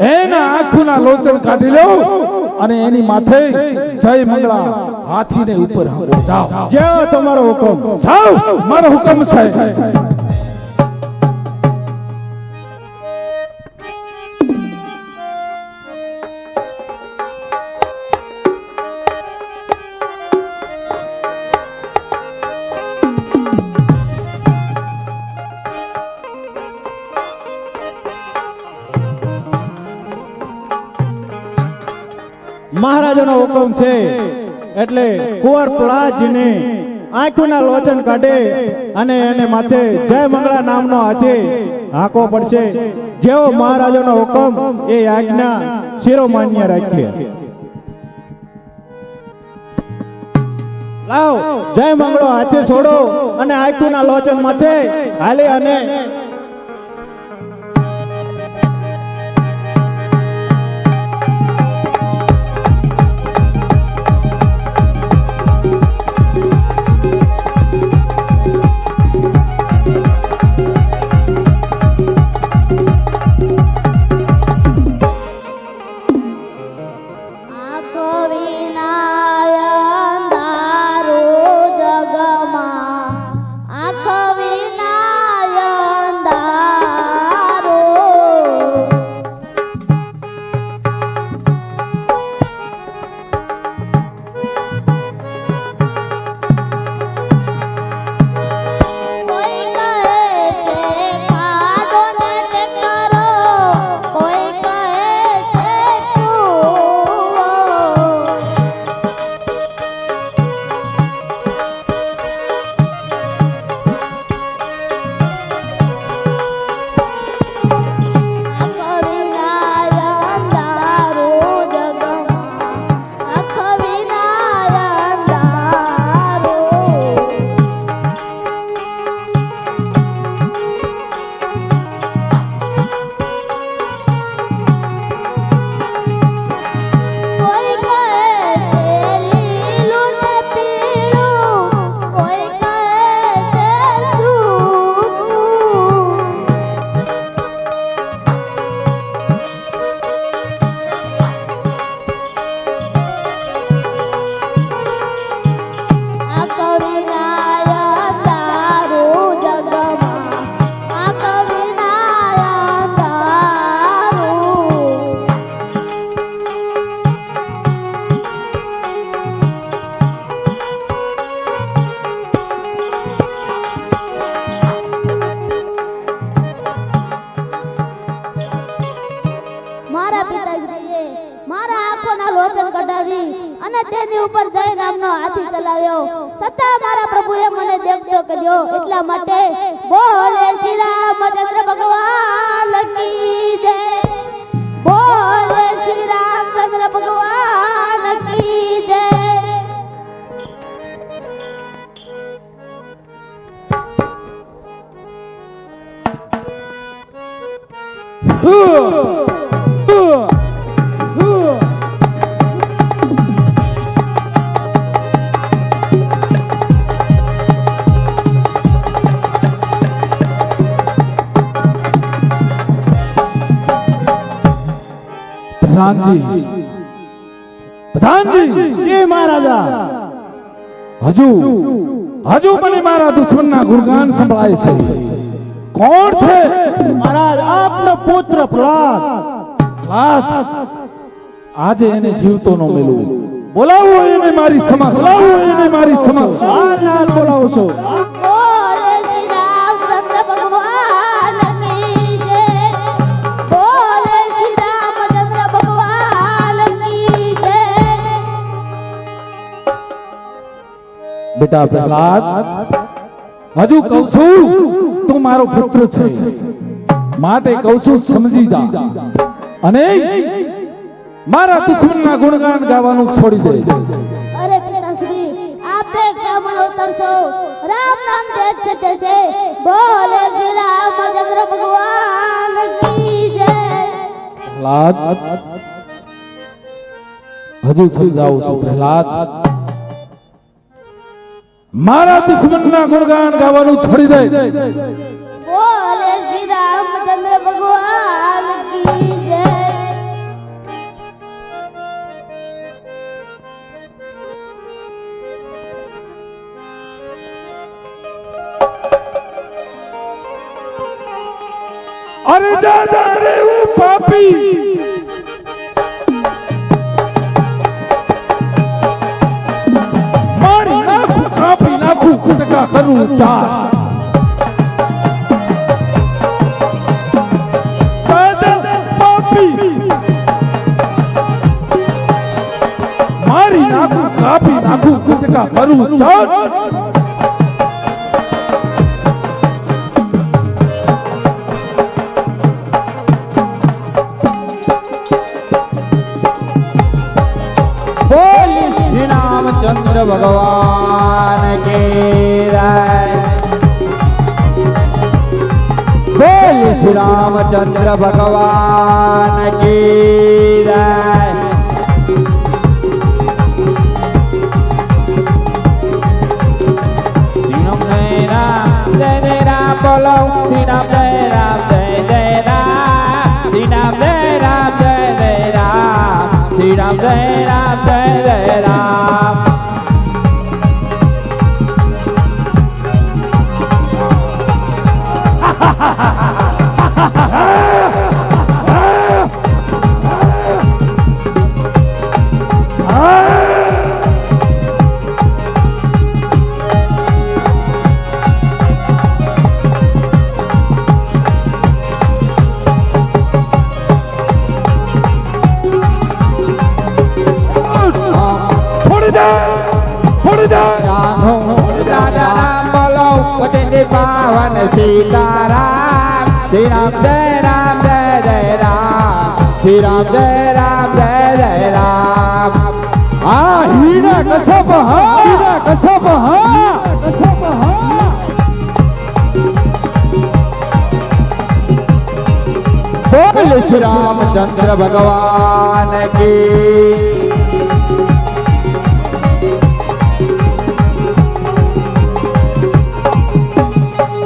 એના આંખોના લોચન કાઢી લો અને એની માથે જય મંગળા હાથીને ઉપર. જાઓ. જ્યાં તમારો હુકમ. જાઓ મારો હુકમ છે. મહારાજાનો હુકમ છે. એટલે કુંવર પ્રહલાદજીને આંખોના લોચન કાઢે અને એને માથે જય મંગળા નામનો હાથે હાંકવો પડશે. જેવો મહારાજાનો હુકમ એ આજ્ઞા શિરોમાન્ય રાખીએ લાવ, જય મંગળો, હાથે છોડો અને આંખોના લોચન માથે હાલે અને મારા પિતાશ્રીએ મારા આંખોના લોચન કઢાવી અને તેની ઉપર જય નામનો હાથી ચલાવ્યો. છતાં મારા પ્રભુએ મને દેખતો કર્યો એટલા માટે બોલે શ્રી રામચંદ્ર ભગવાન કી જય. બોલે શ્રી રામચંદ્ર ભગવાન કી જય. પ્રધાનજી પ્રધાનજી એ મહારાજા? હજુ. હજુ મને મારા દુશ્મનના ગુણગાન સંભળાય છે. કોણ છે? મહારાજ, આપનો પુત્ર પ્રહલાદ. પ્રહલાદ. આજે એને જીવતો નો મેલું. બોલાવો એને મારી સમક્ષ. બોલાવો એને મારી સમક્ષ. હાલ બોલાવો છું. બેટા પ્રહલાદ હજુ કહું છું તું મારો પુત્ર છે. માટે કહું છું સમજી જા. અને મારા દુશ્મનના ગુણગાન ગાવાનું છોડી દે. અરે પિતાશ્રી આપે કમળ ઉતરશો રામ નામ તેજ છે છે બોલે શ્રી રામચંદ્ર ભગવાન કી જય. પ્રહલાદ હજુ સમજાવું છું પ્રહલાદ. મારા દુશ્મનના ગુણગાન ગાવાનું છોડી દે. બોલે શ્રી રામચંદ્ર ભગવાન અરે દાદા રે હું પાપી. કરું ચાર મારી નાખું કાપી નાખું કુટકા ચાર રામચંદ્ર ભગવાન કે. બોલી શ્રી રામચંદ્ર ભગવાન કી જય. રામ બોલો શ્રી રામ જય રામ, જય જય રામ શ્રી રામ જય રામ, જય જય રામ શ્રી રામ જય રામ, જય પાવન સીતારામ શ્રી રામ, જય રામ, જય જય રામ. શ્રી રામ, જય રામ, જય જય રામ. આ હીરા કછપ હા. હીરા કછપ હા કછપ હા. બોલ શ્રી રામચંદ્ર ભગવાન કી.